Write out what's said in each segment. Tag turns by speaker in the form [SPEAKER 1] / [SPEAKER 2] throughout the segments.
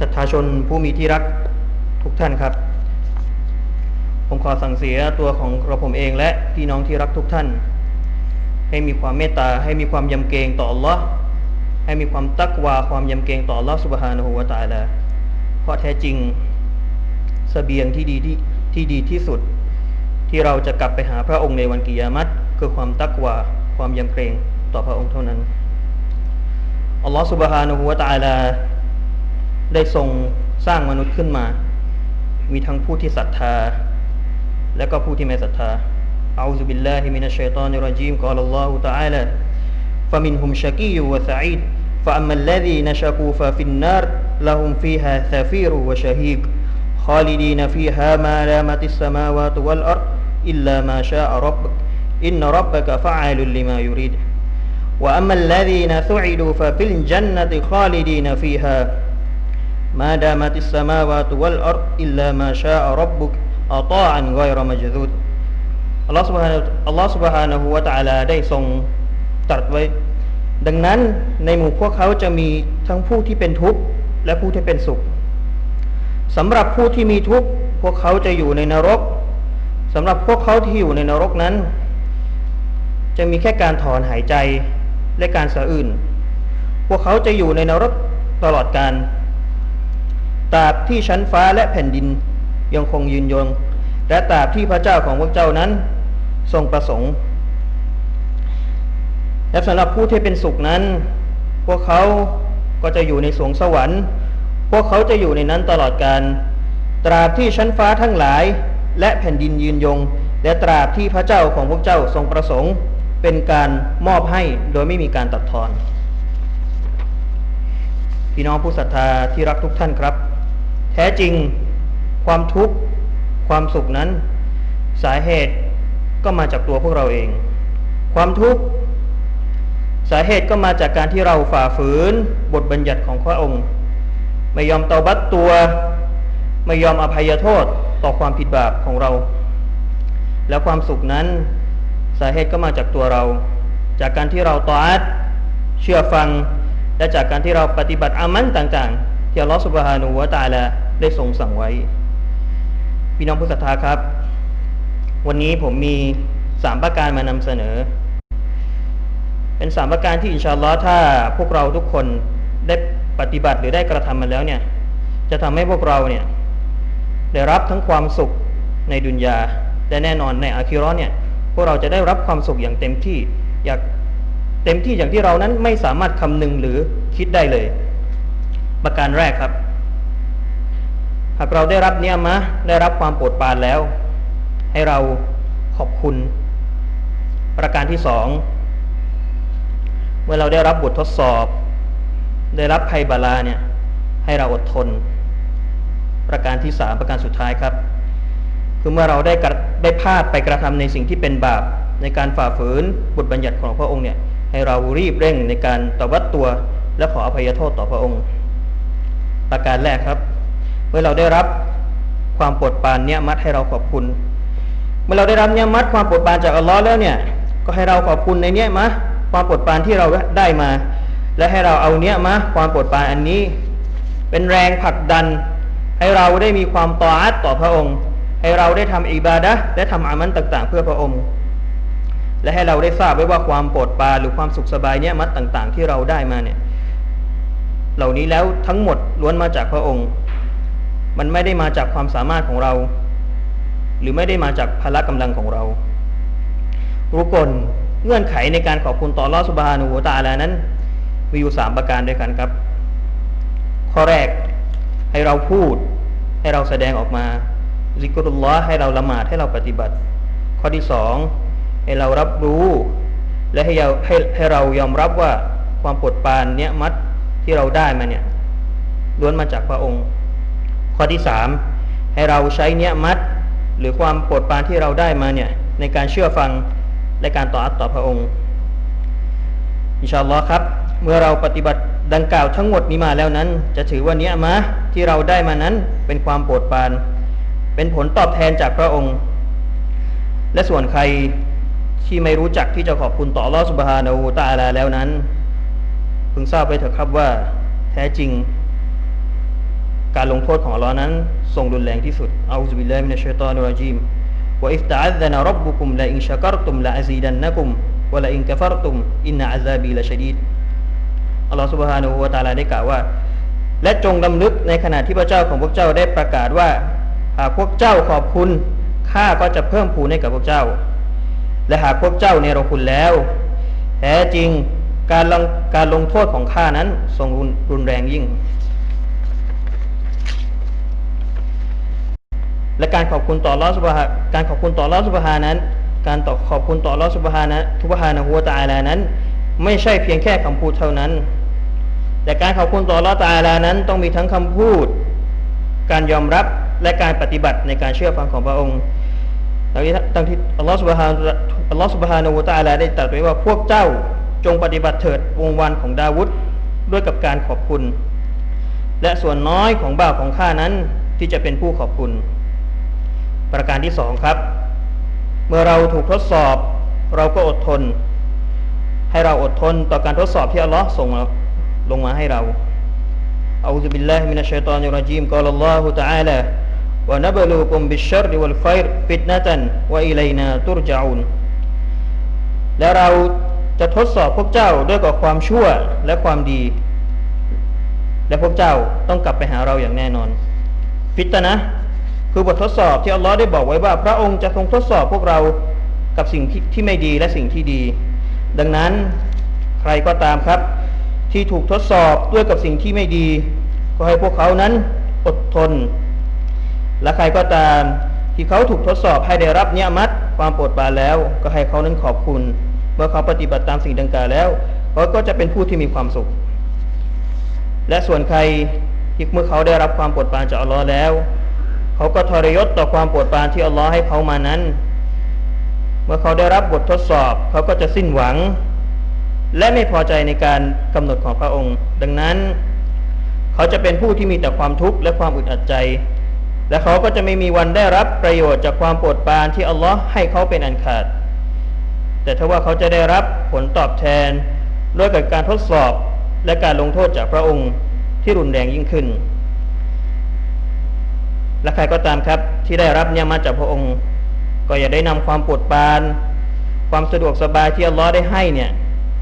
[SPEAKER 1] ศรัทธาชนผู้มีที่รักทุกท่านครับ ผมขอสั่งเสียตัวของกระผมเองและพี่น้องที่รักทุกท่าน ให้มีความเมตตาให้มีความยำเกรงต่อ Allah ให้มีความตักวาความยำเกรงต่อ Allah Subhanahu wa Taala เพราะแท้จริงสเสบียงที่ดีที่ที่ดีที่สุด ที่เราจะกลับไปหาพระองค์ในวันกิยามัตคือความตักวาความยำเกรงต่อพระองค์เท่านั้นอัลลอฮฺ سبحانه และ تعالى ได้ทรงสร้างมนุษย์ขึ้นมา มีทั้งผู้ที่ศรัทธา และก็ผู้ที่ไม่ศรัทธาอัลลอฮฺ بالله من الشيطان الرجيم قال الله تعالى فمنهم شقي وسعيد فأما الذين شقوا ففي النار لهم فيها ثفير وشهيق خالدين فيها ما دامت السماوات والأرض إلا ما شاء ربك إن ربك فعال لما يريد وأما الذين سعدوا ففي الجنة خالدين فيها ما دامت السماوات والأرض إلا ما شاء ربك أطاعا غير مجذود อัลลอฮฺ سبحانه อัลลอฮฺ سبحانه และ تعالى ได้ทรงตรัสไว้ ดังนั้นในหมู่พวกเขาจะมีทั้งผู้ที่เป็นทุกข์และผู้ที่เป็นสุขสำหรับผู้ที่มีทุกข์พวกเขาจะอยู่ในนรกสำหรับพวกเขาที่อยู่ในนรกนั้น จะมีแค่การถอนหายใจและการสะอื่น พวกเขาจะอยู่ในนรกตลอดกาล ตราบที่ชั้นฟ้าและแผ่นดินยังคงยืนยง และตราบที่พระเจ้าของพวกเจ้านั้น ทรงประสงค์ และสำหรับผู้ที่เป็นสุขนั้น พวกเขาก็จะอยู่ในสวงสวรรค์ พวกเขาจะอยู่ในนั้นตลอดกาลตราบที่ชั้นฟ้าทั้งหลาย และแผ่นดินยืนยง และตราบที่พระเจ้าของพวกเจ้าทรงประสงค์ เป็นการมอบให้โดยไม่มีการตัดทอนพี่น้องผู้ศรัทธาที่รักทุกท่านครับ แท้จริงความทุกข์ความสุขนั้น สาเหตุก็มาจากตัวพวกเราเอง ความทุกข์สาเหตุก็มาจากการที่เราฝ่าฝืนบทบัญญัติของพระองค์ ไม่ยอมเตาบัตตัว ไม่ยอมอภัยโทษต่อความผิดบาปของเรา แล้วความสุขนั้นสาเหตุก็มาจากตัวเรา จากการที่เราตออัดเชื่อฟัง และจากการที่เราปฏิบัติอามันต่างๆ ที่อัลลอฮฺสุบฮานูวะตาลาได้ทรงสั่งไว้ พี่น้องผู้ศรัทธาครับ วันนี้ผมมีสามประการมานำเสนอ เป็นสามประการที่อินชาอัลลอฮ์ถ้าพวกเราทุกคนได้ปฏิบัติหรือได้กระทำมาแล้วเนี่ย จะทำให้พวกเราเนี่ยได้รับทั้งความสุขในดุนยาและแน่นอนในอาคิรอนเนี่ยพวกเราจะได้รับความสุขอย่างเต็มที่อยากเต็มที่อย่างที่เรานั้นไม่สามารถคำนึงหรือคิดได้เลย ประการแรกครับ หากเราได้รับเนี่ยมะได้รับความโปรดปรานแล้ว ให้เราขอบคุณ ประการที่สองเมื่อเราได้รับบททดสอบ ได้รับภัยบาลาเนี่ย ให้เราอดทน ประการที่สามประการสุดท้ายครับ คือเมื่อเราได้ได้พลาดไปกระทำในสิ่งที่เป็นบาปในการฝ่าฝืนบทบัญญัติของพระองค์เนี่ย ให้เรารีบเร่งในการตบัดตัวและขออภัยโทษต่อพระองค์ ประการแรกครับ เมื่อเราได้รับความโปรดปานเนี่ยมัดให้เราขอบคุณ เมื่อเราได้รับเนี่ยมัดความโปรดปานจากอัลลอฮ์แล้วเนี่ย ก็ให้เราขอบคุณในเนี่ยมะความโปรดปานที่เราได้มา และให้เราเอาเนี่ยมะความโปรดปานอันนี้ เป็นแรงผลักดัน ให้เราได้มีความต่ออัดต่อพระองค์ ให้เราได้ทำอิบาดะและทำอามันต่าง ๆ เพื่อพระองค์ และให้เราได้ทราบไว้ว่าความโปรดปานหรือความสุขสบายเนี่ยมัดต่าง ๆ ที่เราได้มาเนี่ย เหล่านี้แล้วทั้งหมดล้วนมาจากพระองค์ มันไม่ได้มาจากความสามารถของเรา หรือไม่ได้มาจากพละกำลังของเรา รุกลเงื่อนไขในการขอบคุณต่อลอสุบานูตาลานั้น มีอยู่สามประการด้วยกันครับ ข้อแรกให้เราพูดให้เราแสดงออกมาซิกรุลลอให้เราละหมาดให้เราปฏิบัติ ข้อที่สองให้เรารับรู้ และให้เราให้ให้เรายอมรับว่าความปวดปานเนี้ยมัด ที่เราได้มาเนี่ยล้วนมาจากพระองค์ ข้อที่สามให้เราใช้เนี้ยมัดหรือความโปรดปรานที่เราได้มาเนี่ยในการเชื่อฟังและการต่ออัตต่อพระองค์อินชาอัลลอฮ์ครับ เมื่อเราปฏิบัติดังกล่าวทั้งหมดนี้มาแล้วนั้น จะถือว่าเนี้ยมะที่เราได้มานั้นเป็นความโปรดปราน เป็นผลตอบแทนจากพระองค์ และส่วนใครที่ไม่รู้จักที่จะขอบคุณต่อลอสุบฮานาอูตาลาแล้วนั้น พึงทราบไว้เถอะครับว่าแท้จริง การลงโทษของอัลลอฮ์นั้นทรงรุนแรงที่สุดอัลลอฮฺบิลลาฮิมินัชชัยฏอนิรรจีมว่าอิฟตะอัซนะรับบุคุมละอินชักรตุมละอาซีดันนะกุมวะละอินกะฟรตุมอินนะอาซาบีละชดีดอัลลอฮฺ سبحانه และ تعالى ได้กล่าวว่า และจงดำลึกในขณะที่พระเจ้าของพวกเจ้าได้ประกาศว่าหากพวกเจ้าขอบคุณข้าก็จะเพิ่มพูนให้กับพวกเจ้า และหากพวกเจ้าเนรคุณแล้วแท้จริง การลงการลงโทษของข้านั้นทรงรุนแรงยิ่ง และการขอบคุณต่อลอสุบฮาการขอบคุณต่อลอสุบฮานั้น การต่อขอบคุณต่อลอสุบฮานะทุบฮานะหัวตาลานั้น ไม่ใช่เพียงแค่คำพูดเท่านั้น แต่การขอบคุณต่อลอตาลานั้น ต้องมีทั้งคำพูด การยอมรับและการปฏิบัติในการเชื่อฟังของพระองค์ดังที่ดังที่อัลลอฮฺสุบฮานะอัลลอฮฺสุบฮานะฮูตะอาลาได้ตรัสไว้ว่าพวกเจ้า จงปฏิบัติเถิดวงวันของดาวุฒด้วยกับการขอบคุณ และส่วนน้อยของบ่าวของข้านั้นที่จะเป็นผู้ขอบคุณ ประการที่สองครับ เมื่อเราถูกทดสอบ เราก็อดทน ให้เราอดทนต่อการทดสอบที่อัลลอฮ์ส่งมาลงมาให้เรา أعوذ بالله من الشيطان الرجيم قال الله تعالى ونبلوكم بالشر والخير فتنة وإلينا ترجعون และเรา จะทดสอบพวกเจ้าด้วยกับความชั่วและความดี และพวกเจ้าต้องกลับไปหาเราอย่างแน่นอน ฟิตนะคือบททดสอบที่อัลลอฮ์ได้บอกไว้ว่า พระองค์จะทรงทดสอบพวกเรากับสิ่งที่ที่ไม่ดีและสิ่งที่ดี ดังนั้นใครก็ตามครับ ที่ถูกทดสอบด้วยกับสิ่งที่ไม่ดี ก็ให้พวกเขานั้นอดทน และใครก็ตามที่เขาถูกทดสอบให้ได้รับเนียมัดความโปรดปรานแล้ว ก็ให้เขานั้นขอบคุณ มื่อเขาปฏิบัติตามสิ่งดังกล่าวแล้วเขาก็จะเป็นผู้ที่มีความสุข และส่วนใครที่เมื่อเขาได้รับความโปรดปรานจากอัลลอฮ์แล้ว เขาก็ทรยศต่อความโปรดปรานที่อัลลอฮ์ให้เขามานั้น เมื่อเขาได้รับบททดสอบ เขาก็จะสิ้นหวัง และไม่พอใจในการกำหนดของพระองค์ ดังนั้น เขาจะเป็นผู้ที่มีแต่ความทุกข์และความอึดอัดใจ และเขาก็จะไม่มีวันได้รับประโยชน์จากความโปรดปรานที่อัลลอฮ์ให้เขาเป็นอันขาด แต่ถ้าว่าเขาจะได้รับผลตอบแทนด้วยกับการทดสอบและการลงโทษจากพระองค์ที่รุนแรงยิ่งขึ้น และใครก็ตามครับที่ได้รับเนี่ยมาจากพระองค์ ก็อย่าได้นำความปรดปาน ความสะดวกสบายที่อัลลอฮ์ได้ให้เนี่ย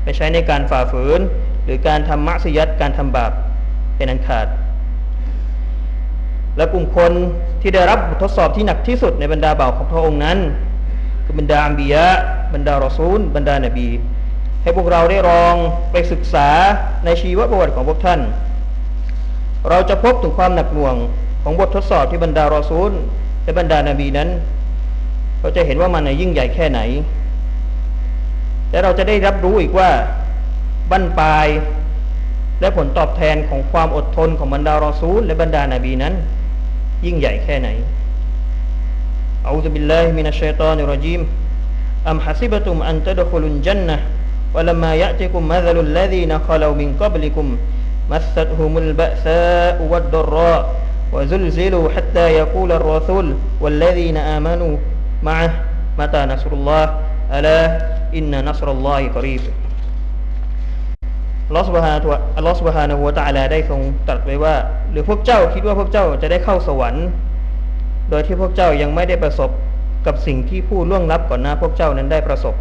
[SPEAKER 1] ไปใช้ในการฝ่าฝืน หรือการทำมักซิยัดการทำบาปเป็นอันขาด และกลุ่มคนที่ได้รับบททดสอบที่หนักที่สุดในบรรดาบ่าวของพระองค์นั้น คือบรรดาอัมบียะ บรรดารอซูล บรรดานบี ให้พวกเราได้ลองไปศึกษาในชีวประวัติของพวกท่าน เราจะพบถึงความหนักหน่วงของบททดสอบที่บรรดารอซูล และบรรดานบีนั้น เราจะเห็นว่ามันยิ่งใหญ่แค่ไหน และเราจะได้รับรู้อีกว่าบั้นปลายและผลตอบแทนของความอดทนของบรรดารอซูล และบรรดานาบีนั้น ยิ่งใหญ่แค่ไหนอูซุบิลล าฮิมินัชชัยฏอนิรรจีมอัมฮัซิบตุมอันตะดคุลุนจันนะ ولما يأتكم مثل الذين خلوا من قبلكم مستهم البأساء والضراء وزلزلوا حتى يقول الرسول والذين آمنوا معه متى نصر الله ألا إن نصر الله قريب อัลลอฮฺสุบฮานะอัลลอฮฺสุบฮานะฮูวะตะอาลาได้ทรงตรัสไว้ว่า หรือพวกเจ้าคิดว่าพวกเจ้าจะได้เข้าสวรรค์ โดยที่พวกเจ้ายังไม่ได้ประสบ กับสิ่งที่ผู้ล่วงลับก่อนหน้าพวกเจ้านั้นได้ประสบ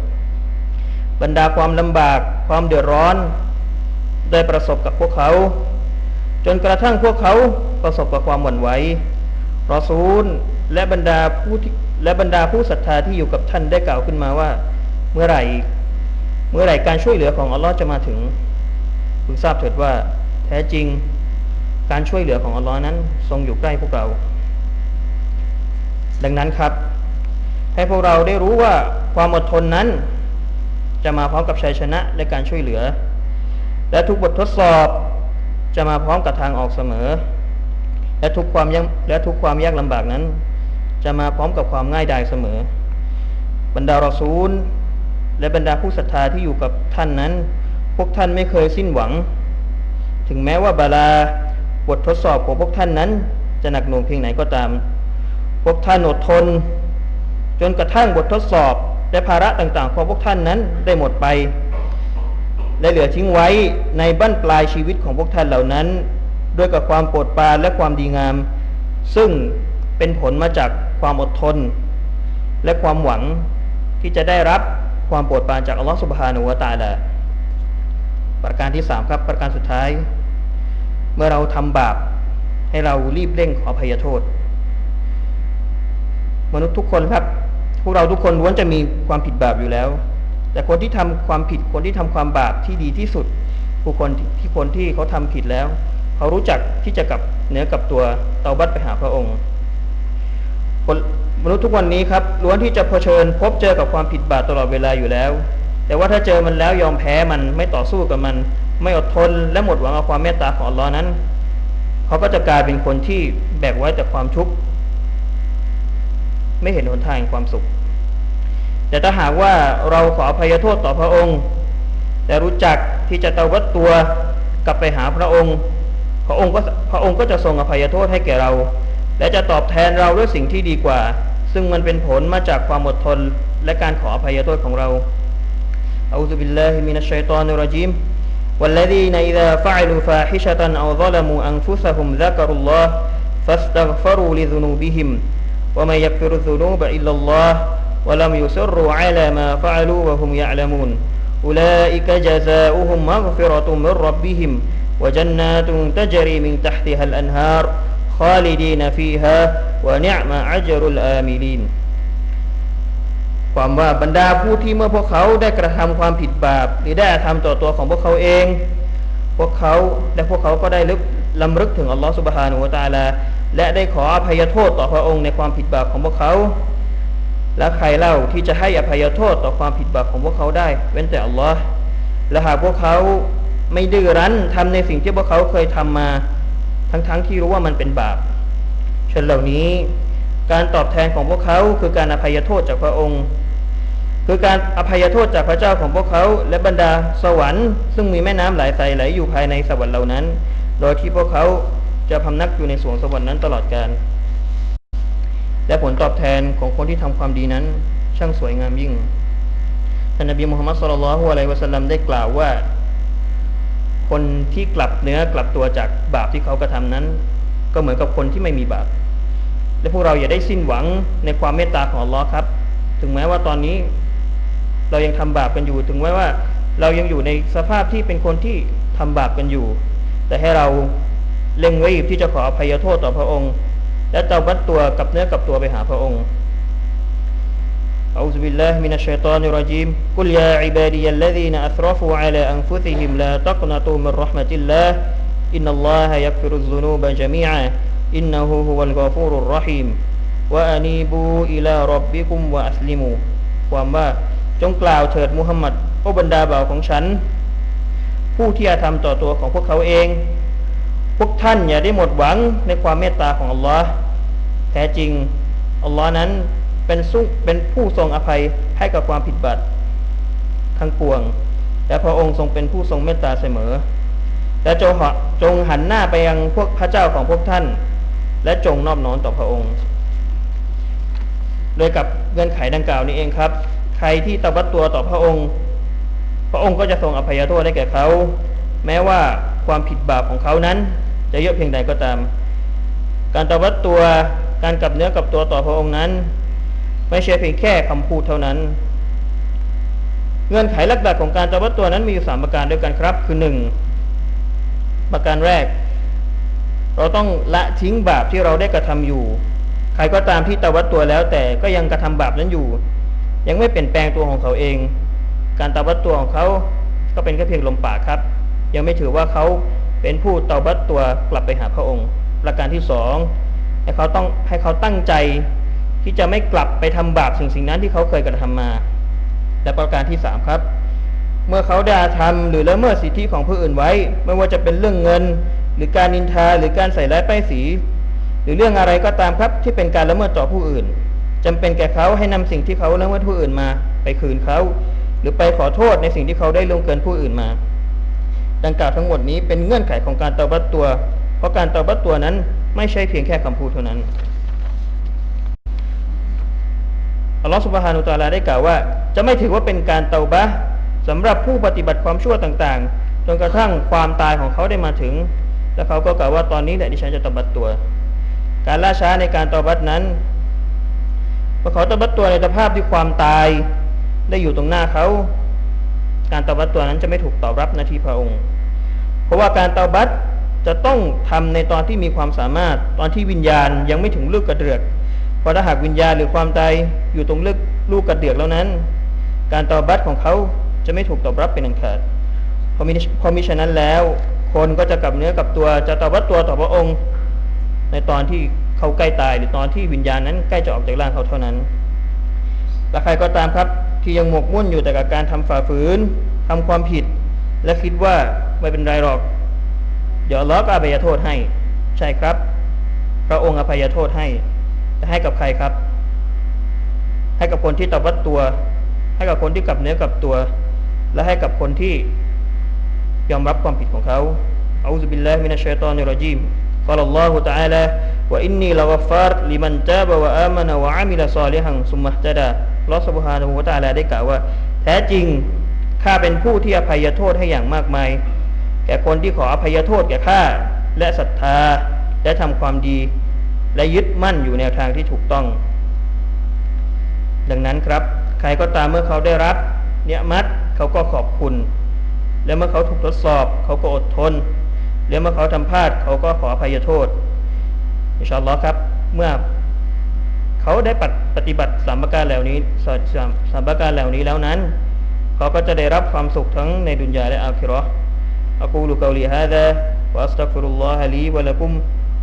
[SPEAKER 1] บรรดาความลำบากความเดือดร้อนได้ประสบกับพวกเขา จนกระทั่งพวกเขาประสบกับความหวั่นไหวรอซูลและบรรดาผู้และบรรดาผู้ศรัทธาที่อยู่กับท่านได้กล่าวขึ้นมาว่า เมื่อไหร่ เมื่อไหร่การช่วยเหลือของอัลลอฮ์จะมาถึงพึงทราบเถิดว่า แท้จริงการช่วยเหลือของอัลลอฮ์นั้นทรงอยู่ใกล้พวกเรา ดังนั้นครับ ให้พวกเราได้รู้ว่าความอดทนนั้น จะมาพร้อมกับชัยชนะและการช่วยเหลือ และทุกบททดสอบจะมาพร้อมกับทางออกเสมอ และทุกความยากและทุกความยากลำบากนั้น จะมาพร้อมกับความง่ายดายเสมอ บรรดารอซูล และบรรดาผู้ศรัทธาที่อยู่กับท่านนั้น พวกท่านไม่เคยสิ้นหวัง ถึงแม้ว่าบาลาบททดสอบของพวกท่านนั้น จะหนักหน่วงเพียงไหนก็ตาม พวกท่านอดทน จนกระทั่งบททดสอบและภาระต่างๆของพวกท่านนั้นได้หมดไป และเหลือทิ้งไว้ในบั้นปลายชีวิตของพวกท่านเหล่านั้น ด้วยกับความโปรดปรานและความดีงาม ซึ่งเป็นผลมาจากความอดทน และความหวังที่จะได้รับความโปรดปรานจากอัลลอฮฺสุบฮานุวะตาลาประการที่สามครับประการสุดท้าย เมื่อเราทำบาปให้เรารีบเร่งขออภัยโทษ มนุษย์ทุกคนครับ พวกเราทุกคนล้วนจะมีความผิดบาปอยู่แล้ว แต่คนที่ทำความผิดคนที่ทำความบาปที่ดีที่สุดผู้คนที่คนที่เขาทำผิดแล้ว เขารู้จักที่จะกลับเนื้อกับตัวเตาบัตไปหาพระองค์คนมนุษย์ทุกวันนี้ครับล้วนที่จะเผชิญพบเจอกับความผิดบาปตลอดเวลาอยู่แล้ว แต่ว่าถ้าเจอมันแล้วยอมแพ้มันไม่ต่อสู้กับมัน ไม่อดทนและหมดหวังเอาความเมตตาของอัลลอฮ์นั้น เขาก็จะกลายเป็นคนที่แบกไว้แต่ความทุกข์ ไม่เห็นหนทางแห่งความสุข แต่ถ้าหากว่าเราขออภัยโทษต่อพระองค์ แต่รู้จักที่จะตวัดตัวกลับไปหาพระองค์ พระองค์ก็พระองค์ก็จะทรงอภัยโทษให้แก่เรา และจะตอบแทนเราด้วยสิ่งที่ดีกว่า ซึ่งมันเป็นผลมาจากความอดทนและการขออภัยโทษของเราอัลลอฮฺบิลลาฮิมินัชชัยฏอนิรรจีม والذين إذا فعلوا فاحشة أو ظلموا أنفسهم ذكروا الله فاستغفروا لذنوبهم ومن يغفر الذنوب إلا الله ولم يصروا على ما فعلوا وهم يعلمون أولئك جزاؤهم مغفرة من ربهم وجنات تجري من تحتها الأنهار خالدين فيها ونعم أجر الآملين ความว่าบรรดาผู้ที่เมื่อพวกเขาได้กระทำความผิดบาป หรือได้ทำต่อตัวของพวกเขาเอง พวกเขาและพวกเขาก็ได้ลึกลำลึกถึงอัลลอฮฺสุบฮานุวะตาลา และได้ขออภัยโทษต่อพระองค์ในความผิดบาปของพวกเขา และใครเล่าที่จะให้อภัยโทษต่อความผิดบาปของพวกเขาได้ เว้นแต่อัลลอฮ์และหากพวกเขาไม่ดื้อรั้นทำในสิ่งที่พวกเขาเคยทำมา ทั้งๆทที่รู้ว่ามันเป็นบาปเช่นเหล่านี้ การตอบแทนของพวกเขาคือการอภัยโทษจากพระองค์ คือการอภัยโทษจากพระเจ้าของพวกเขา และบรรดาสวรรค์ ซึ่งมีแม่น้ำหลายสายไหลอยู่ภายในสวรรค์เหล่านั้น โดยที่พวกเขา จะพำนักอยู่ในสวงสวรรค์นั้นตลอดกาลและผลตอบแทนของคนที่ทำความดีนั้น ช่างสวยงามยิ่งท่านนบีมุฮัมมัดสุลลัลฮุอะลัยวะสัลลัมได้กล่าวว่า คนที่กลับเนื้อกลับตัวจากบาปที่เขากระทำนั้น ก็เหมือนกับคนที่ไม่มีบาปและพวกเราอย่าได้สิ้นหวังในความเมตตาของอัลลอฮ์ครับ ถึงแม้ว่าตอนนี้ เรายังทำบาปกันอยู่ ถึงแม้ว่า เรายังอยู่ในสภาพที่เป็นคนที่ทำบาปกันอยู่ แต่ให้เรา เร่งรีบที่จะขออภัยโทษต่อพระองค์ และเตาบัดตัวกับเนื้อกับตัวไปหาพระองค์ أعوذ بالله من الشيطان الرجيم قل يا عبادي الذين أسرفوا على أنفسهم لا تقنطوا من رحمة الله إن الله يغفر الذنوب جميعا إنه هو الغفور الرحيم وأنيبوا إلى ربكم وأسلموا ความว่าจงกล่าวเถิดมุฮัมมัดโอบรรดาบ่าวของฉัน ผู้ที่อาธรรมต่อตัวของพวกเขาเอง พวกท่านอย่าได้หมดหวังในความเมตตาของอัลลอฮ์แท้จริงอัลลอฮ์นั้นเป็นสุเป็นผู้ทรงอภัยให้กับความผิดบัตทั้งปวง และพระองค์ทรงเป็นผู้ทรงเมตตาเสมอ และจงจงหันหน้าไปยังพวกพระเจ้าของพวกท่าน และจงนอบน้อมต่อพระองค์ โดยกับเงื่อนไขดังกล่าวนี้เองครับ ใครที่ตบัดตัวต่อพระองค์ พระองค์ก็จะทรงอภัยโทษให้แก่เขา แม้ว่าความผิดบาปของเขานั้น จะเยอะเพียงใดก็ตาม การตบัดตัวการกลับเนื้อกับตัวต่อพระองค์นั้น ไม่ใช่เพียงแค่คำพูดเท่านั้น เงื่อนไขหลักๆของการตบัดตัวนั้นมีอยู่สามประการด้วยกันครับ คือหนึ่งประการแรก เราต้องละทิ้งบาปที่เราได้กระทำอยู่ ใครก็ตามที่ตวัดตัวแล้วแต่ก็ยังกระทำบาปนั้นอยู่ ยังไม่เปลี่ยนแปลงตัวของเขาเอง การตวัดตัวของเขาก็เป็นแค่เพียงลมปากครับ ยังไม่ถือว่าเขา เป็นผู้เตวัดตัวกลับไปหาพระองค์ ประการที่สองให้เขาต้องให้เขาตั้งใจที่จะไม่กลับไปทำบาปสิ่งสิ่งนั้นที่เขาเคยกระทำมา และประการที่สามครับ เมื่อเขาได้ทำหรือละเมิดสิทธิของผู้อื่นไว้ ไม่ว่าจะเป็นเรื่องเงิน หรือการนินทาหรือการใส่ร้ายป้ายสี หรือเรื่องอะไรก็ตามครับที่เป็นการละเมิดต่อผู้อื่นจำเป็นแก่เขาให้นำสิ่งที่เขาละเมิดผู้อื่นมา ไปคืนเขา หรือไปขอโทษในสิ่งที่เขาได้ลงเกินผู้อื่นมา ดังกล่าวทั้งหมดนี้เป็นเงื่อนไขของการเตาบัตตัว เพราะการเตาบัตตัวนั้นไม่ใช่เพียงแค่คำพูดเท่านั้นอัลลอฮฺสุบฮานุตาลาได้กล่าวว่า จะไม่ถือว่าเป็นการเตาบะสำหรับผู้ปฏิบัติความชั่วต่างๆ จนกระทั่งความตายของเขาได้มาถึง แล้วเขาก็กล่าวว่าตอนนี้แหละดิฉันจะตบัดตัว การล่าช้าในการตบัดนั้นพอเขาตบัดตัวในสภาพที่ความตายได้อยู่ตรงหน้าเขา การตบัดตัวนั้นจะไม่ถูกตอบรับนาทีพระองค์ เพราะว่าการตบัดจะต้องทำในตอนที่มีความสามารถ ตอนที่วิญญาณยังไม่ถึงลูกกระเดือกเพราะถ้าหากวิญญาณหรือความตายอยู่ตรงลึกลูกกระเดือกแล้วนั้น การตบัดของเขาจะไม่ถูกตอบรับเป็นอันขาดพอมีพอมีฉะนั้นแล้ว คนก็จะกลับเนื้อกลับตัวจะตบัดตัวต่อพระองค์ ในตอนที่เขาใกล้ตายหรือตอนที่วิญญาณนั้นใกล้จะออกจากร่างเขาเท่านั้นและใครก็ตามครับ ที่ยังหมกมุ่นอยู่แต่กับการทำฝ่าฝืนทำความผิด และคิดว่าไม่เป็นไรหรอก เดี๋ยวอัลลอฮ์ก็อภัยโทษให้ ใช่ครับ พระองค์อภัยโทษให้แต่ให้กับใครครับ ให้กับคนที่ตบัดตัว ให้กับคนที่กลับเนื้อกลับตัว และให้กับคนที่ยอมรับความผิดของเขาอูซุบิลลาฮิมินัชชัยฏอนิรรจีม قال الله تعالى وإني لغفار لمن تاب وآمن وعمل صالحا ثم اهتدى ลอสบุฮานะฮูวตาลาได้กล่าวว่า แท้จริงข้าเป็นผู้ที่อภัยโทษให้อย่างมากมาย แก่คนที่ขออภัยโทษแก่ข้าและศรัทธาและทำความดี และยึดมั่นอยู่ในทางที่ถูกต้อง ดังนั้นครับ ใครก็ตามเมื่อเขาได้รับเนี่ยมัดเขาก็ขอบคุณ และเมื่อเขาถูกทดสอบ เขาก็อดทน และเมื่อเขาทำพลาดเขาก็ขออภัยโทษอินชาอัลลอฮ์ครับ เมื่อ เขาได้ปฏิบัติสามประการเหล่านี้สามประการเหล่านี้แล้วนั้น เขาก็จะได้รับความสุขทั้งในดุนยาและอาคิรออักูลุกาลีฮะดะวัสตักฟิรุลลอฮะลีวะลักุม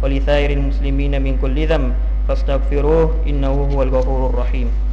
[SPEAKER 1] วะลิซาอิริลมุสลิมีนมินคุลลิซัมฟัสตักฟิรุอินนะฮูวะลกัฟูรุรรหีม